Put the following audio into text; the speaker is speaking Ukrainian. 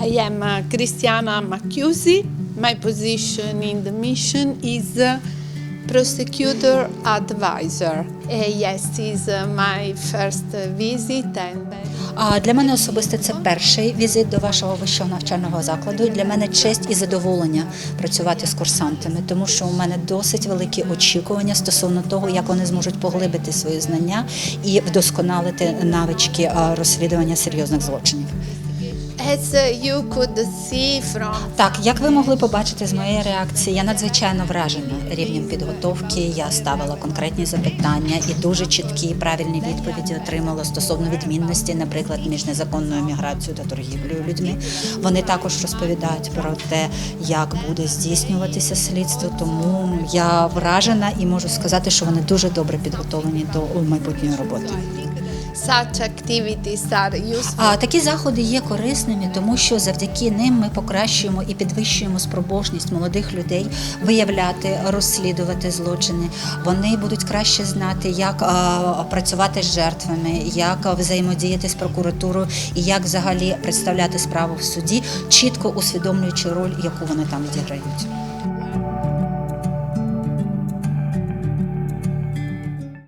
I am uh, Cristiana Macchiusi. My position in the mission is uh, prosecutor advisor. Uh, yes, is uh, my first visit and А для мене особисто це перший візит до вашого вищого навчального закладу. Для мене честь і задоволення працювати з курсантами, тому що у мене досить великі очікування стосовно того, як вони зможуть поглибити свої знання і вдосконалити навички розслідування серйозних злочинів. As you could see from Так, як ви могли побачити з моєї реакції, я надзвичайно вражена рівнем підготовки. Я ставила конкретні запитання і дуже чіткі правильні відповіді отримала стосовно відмінності, наприклад, між незаконною міграцією та торгівлею людьми. Вони також розповідають про те, як буде здійснюватися слідство. Тому я вражена і можу сказати, що вони дуже добре підготовлені до майбутньої роботи. Such activities are useful. А такі заходи є корисними, тому що завдяки ним ми покращуємо і підвищуємо спроможність молодих людей виявляти, розслідувати злочини. Вони будуть краще знати, як а, працювати з жертвами, як взаємодіяти з прокуратурою і як взагалі представляти справу в суді, чітко усвідомлюючи роль, яку вони там відіграють.